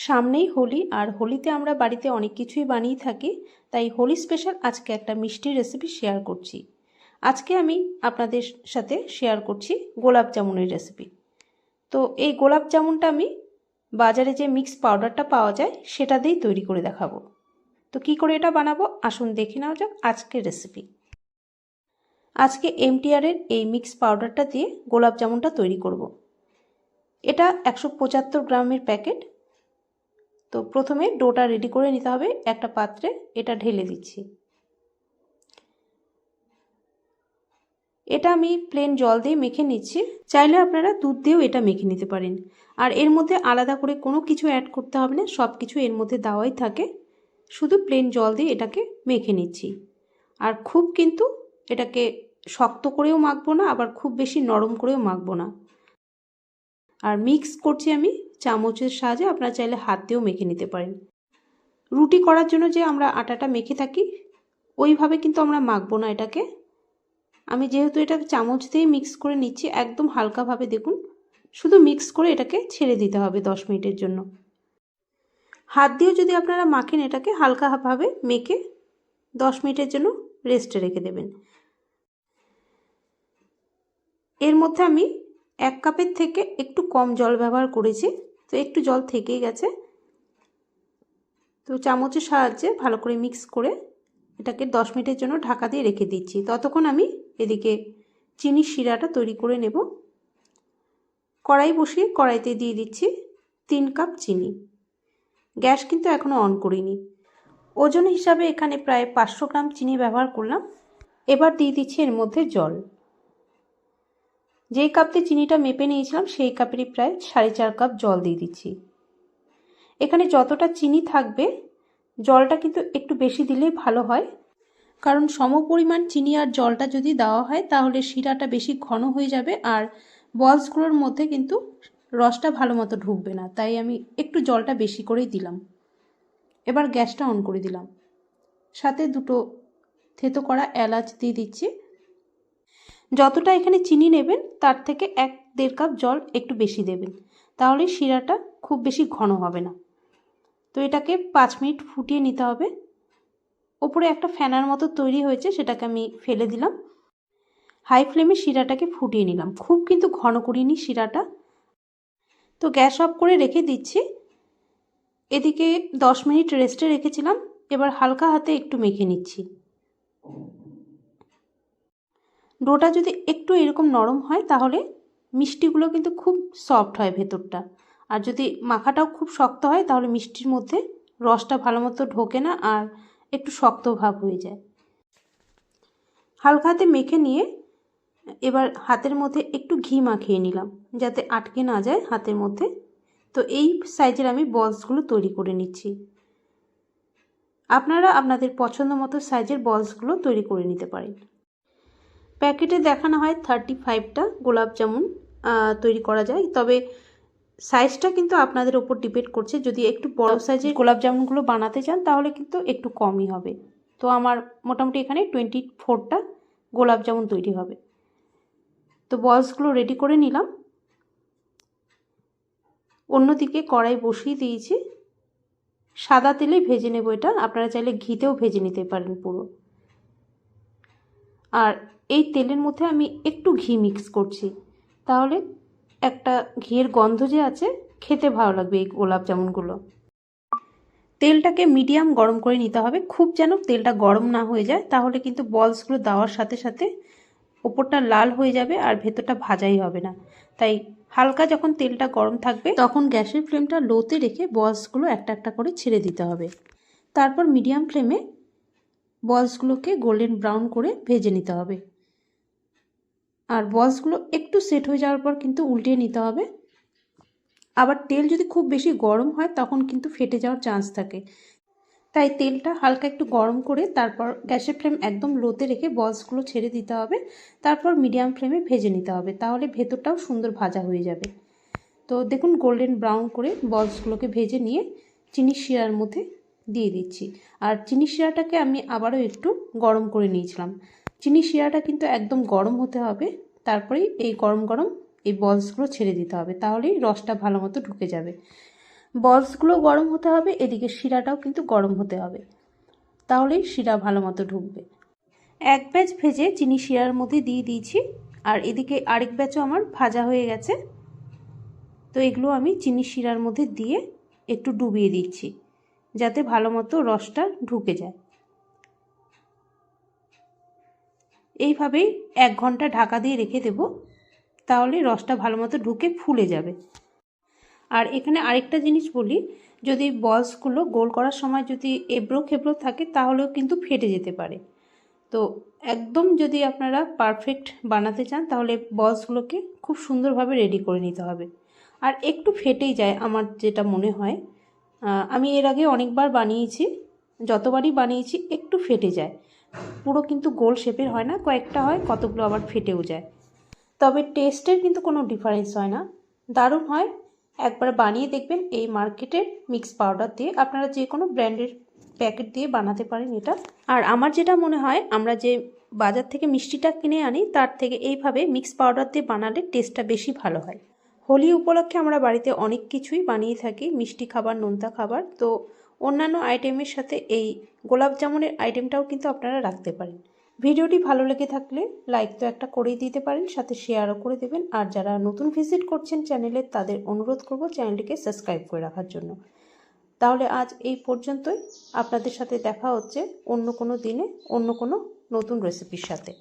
সামনেই হোলি, আর হোলিতে আমরা বাড়িতে অনেক কিছুই বানিয়ে থাকি, তাই হোলি স্পেশাল আজকে একটা মিষ্টির রেসিপি শেয়ার করছি। আজকে আমি আপনাদের সাথে শেয়ার করছি গোলাপ জামুনের রেসিপি তো এই গোলাপ জামুনটা আমি বাজারে যে মিক্স পাউডারটা পাওয়া যায়, সেটা দিয়েই তৈরি করে দেখাবো। তো কি করে এটা বানাবো, আসুন দেখে নেওয়া যাক আজকের রেসিপি আজকে এমটিআরের এই মিক্স পাউডারটা দিয়ে গোলাপ জামুনটা তৈরি করব। এটা একশো পঁচাত্তর গ্রামের প্যাকেট তো প্রথমে ডোটা রেডি করে নিতে হবে, একটা পাত্রে, এটা ঢেলে দিচ্ছি। এটা আমি প্লেন জল দিয়ে মেখে নিচ্ছি, চাইলে আপনারা দুধ দিয়েও এটা মেখে নিতে পারেন। আর এর মধ্যে আলাদা করে কোনো কিছু অ্যাড করতে হবে না সব কিছু এর মধ্যে দেওয়াই থাকে। শুধু প্লেন জল দিয়ে এটাকে মেখে নিচ্ছি। আর খুব কিন্তু এটাকে শক্ত করেও মাখবো না, আবার খুব বেশি নরম করেও মাখবো না। আর মিক্স করছি আমি চামচের সাহায্যে আপনারা চাইলে হাত দিয়েও মেখে নিতে পারেন। রুটি করার জন্য যে আমরা আটাটা মেখে থাকি, ওইভাবে কিন্তু আমরা মাখবো না এটাকে। আমি যেহেতু এটা চামচ দিয়ে মিক্স করে নিচ্ছি, একদম হালকাভাবে দেখুন, শুধু মিক্স করে এটাকে ছেড়ে দিতে হবে দশ মিনিটের জন্য। হাত দিয়েও যদি আপনারা মাখেন এটাকে, হালকাভাবে মেখে দশ মিনিটের জন্য রেস্টে রেখে দেবেন। এর মধ্যে আমি এক কাপের থেকে একটু কম জল ব্যবহার করেছি। তো একটু জল থেকেই গেছে। তো চামচের সাহায্যে ভালো করে মিক্স করে এটাকে দশ মিনিটের জন্য ঢাকা দিয়ে রেখে দিচ্ছি। ততক্ষণ আমি এদিকে চিনির শিরাটা তৈরি করে নেব। কড়াই বসিয়ে কড়াইতে দিয়ে দিচ্ছি তিন কাপ চিনি। গ্যাস কিন্তু এখনও অন করিনি। ওজন হিসাবে এখানে প্রায় পাঁচশো গ্রাম চিনি ব্যবহার করলাম। এবার দিয়ে দিচ্ছি এর মধ্যে জল। যেই কাপতে চিনিটা মেপে নিয়েছিলাম, সেই কাপেরই প্রায় সাড়ে চার কাপ জল দিয়ে দিচ্ছি। এখানে যতটা চিনি থাকবে, জলটা কিন্তু একটু বেশি দিলেই ভালো হয়। কারণ সম পরিমাণ চিনি আর জলটা যদি দেওয়া হয়, তাহলে শিরাটা বেশি ঘন হয়ে যাবে আর বলসগুলোর মধ্যে কিন্তু রসটা ভালো মতো ঢুকবে না। তাই আমি একটু জলটা বেশি করেই দিলাম। এবার গ্যাসটা অন করে দিলাম। সাথে দুটো থেতো করা এলাচ দিয়ে দিচ্ছি। যতটা এখানে চিনি নেবেন, তার থেকে এক দেড় কাপ জল একটু বেশি দেবেন। তাহলে শিরাটা খুব বেশি ঘন হবে না। তো এটাকে পাঁচ মিনিট ফুটিয়ে নিতে হবে। ওপরে একটা ফ্যানার মতো তৈরি হয়েছে, সেটাকে আমি ফেলে দিলাম। হাই ফ্লেমে শিরাটাকে ফুটিয়ে নিলাম। খুব কিন্তু ঘন করিনি শিরাটা। তো গ্যাস অফ করে রেখে দিচ্ছি। এদিকে দশ মিনিট রেস্টে রেখেছিলাম। এবার হালকা হাতে একটু মেখে নিচ্ছি। ডোটা যদি একটু এরকম নরম হয়, তাহলে মিষ্টিগুলো কিন্তু খুব সফট হয় ভেতরটা। আর যদি মাখাটাও খুব শক্ত হয়, তাহলে মিষ্টির মধ্যে রসটা ভালো মতো ঢোকে না আর একটু শক্ত ভাব হয়ে যায়। হালকা হাতে মেখে নিয়ে এবার হাতের মধ্যে একটু ঘি মাখিয়ে নিলাম, যাতে আটকে না যায় হাতের মধ্যে। তো এই সাইজের আমি বলসগুলো তৈরি করে নিচ্ছি। আপনারা আপনাদের পছন্দ মতো সাইজের বলসগুলো তৈরি করে নিতে পারেন। প্যাকেটে দেখানো হয় থার্টি ফাইভটা গোলাপ জামুন তৈরি করা যায়। তবে সাইজটা কিন্তু আপনাদের ওপর ডিপেন্ড করছে। যদি একটু বড় সাইজের গোলাপ জামুনগুলো বানাতে চান তাহলে কিন্তু একটু কমই হবে। তো আমার মোটামুটি এখানে টোয়েন্টি ফোরটা গোলাপ জামুন তৈরি হবে। তো বলসগুলো রেডি করে নিলাম। অন্যদিকে কড়াই বসিয়ে দিয়েছি। সাদা তেলে ভেজে নেব এটা। আপনারা চাইলে ঘিতেও ভেজে নিতে পারেন পুরো। আর এই তেলের মধ্যে আমি একটু ঘি মিক্স করছি। তাহলে একটা ঘিয়ের গন্ধ যে আছে, খেতে ভালো লাগবে এই গোলাপ জামুনগুলো। তেলটাকে মিডিয়াম গরম করে নিতে হবে। খুব যেন তেলটা গরম না হয়ে যায়, তাহলে কিন্তু বলসগুলো দেওয়ার সাথে সাথে ওপরটা লাল হয়ে যাবে আর ভেতরটা ভাজাই হবে না। তাই হালকা যখন তেলটা গরম থাকবে, তখন গ্যাসের ফ্লেমটা লোতে রেখে বলসগুলো একটা একটা করে ছেড়ে দিতে হবে। তারপর মিডিয়াম ফ্লেমে বলসগুলোকে গোল্ডেন ব্রাউন করে ভেজে নিতে হবে। আর বলসগুলো একটু সেট হয়ে যাওয়ার পর কিন্তু উল্টিয়ে নিতে হবে। আবার তেল যদি খুব বেশি গরম হয়, তখন কিন্তু ফেটে যাওয়ার চান্স থাকে। তাই তেলটা হালকা একটু গরম করে তারপর গ্যাসের ফ্লেম একদম লোতে রেখে বলসগুলো ছেড়ে দিতে হবে। তারপর মিডিয়াম ফ্লেমে ভেজে নিতে হবে। তাহলে ভেতরটাও সুন্দর ভাজা হয়ে যাবে। তো দেখুন গোল্ডেন ব্রাউন করে বলসগুলোকে ভেজে নিয়ে চিনি শিরার মধ্যে দিয়ে দিচ্ছি। আর চিনি শিরাটাকে আমি আবারও একটু গরম করে নিয়েছিলাম। চিনি শিরাটা কিন্তু একদম গরম হতে হবে, তারপরেই এই গরম গরম এই বলসগুলো ছেড়ে দিতে হবে, তাহলেই রসটা ভালো মতো ঢুকে যাবে। বলসগুলো গরম হতে হবে, এদিকে শিরাটাও কিন্তু গরম হতে হবে, তাহলেই শিরা ভালো মতো ঢুকবে। এক ব্যাচ ভেজে চিনি শিরার মধ্যে দিয়ে দিয়েছি, আর এদিকে আরেক ব্যাচও আমার ভাজা হয়ে গেছে। তো এগুলো আমি চিনি শিরার মধ্যে দিয়ে একটু ডুবিয়ে দিচ্ছি। যাতে ভালো মতো রসটা ঢুকে যায়। এইভাবেই এক ঘণ্টা ঢাকা দিয়ে রেখে দেব, তাহলে রসটা ভালো মতো ঢুকে ফুলে যাবে। আর এখানে আরেকটা জিনিস বলি, যদি বলসগুলো গোল করার সময় যদি এবড়ো খেবড়ো থাকে, তাহলেও কিন্তু ফেটে যেতে পারে। তো একদম যদি আপনারা পারফেক্ট বানাতে চান, তাহলে বলসগুলোকে খুব সুন্দরভাবে রেডি করে নিতে হবে। আর একটু ফেটেই যায়, আমার যেটা মনে হয়। আমি এর আগে অনেকবার বানিয়েছি, যতবারই বানিয়েছি একটু ফেটে যায়। পুরো কিন্তু গোল শেপের হয় না, কয়েকটা হয়, কতগুলো আবার ফেটেও যায়। তবে টেস্টের কিন্তু কোনো ডিফারেন্স হয় না। দারুণ হয়। একবার বানিয়ে দেখবেন এই মার্কেটের মিক্স পাউডার দিয়ে। আপনারা যে কোনো ব্র্যান্ডের প্যাকেট দিয়ে বানাতে পারেন এটা। আর আমার যেটা মনে হয়, আমরা যে বাজার থেকে মিষ্টিটা কিনে আনি, তার থেকে এইভাবে মিক্স পাউডার দিয়ে বানালে টেস্টটা বেশি ভালো হয়। হোলি উপলক্ষে আমরা বাড়িতে অনেক কিছুই বানিয়ে থাকি, মিষ্টি খাবার, নোনতা খাবার। তো অন্যান্য আইটেমের সাথে এই গোলাপ জামুনের আইটেমটাও কিন্তু আপনারা রাখতে পারেন। ভিডিওটি ভালো লেগে থাকলে লাইক তো একটা করেই দিতে পারেন, সাথে শেয়ারও করে দেবেন। আর যারা নতুন ভিজিট করছেন চ্যানেলে তাদের অনুরোধ করব চ্যানেলটিকে সাবস্ক্রাইব করে রাখার জন্য। তাহলে আজ এই পর্যন্তই। আপনাদের সাথে দেখা হচ্ছে অন্য কোনো দিনে, অন্য কোনো নতুন রেসিপির সাথে।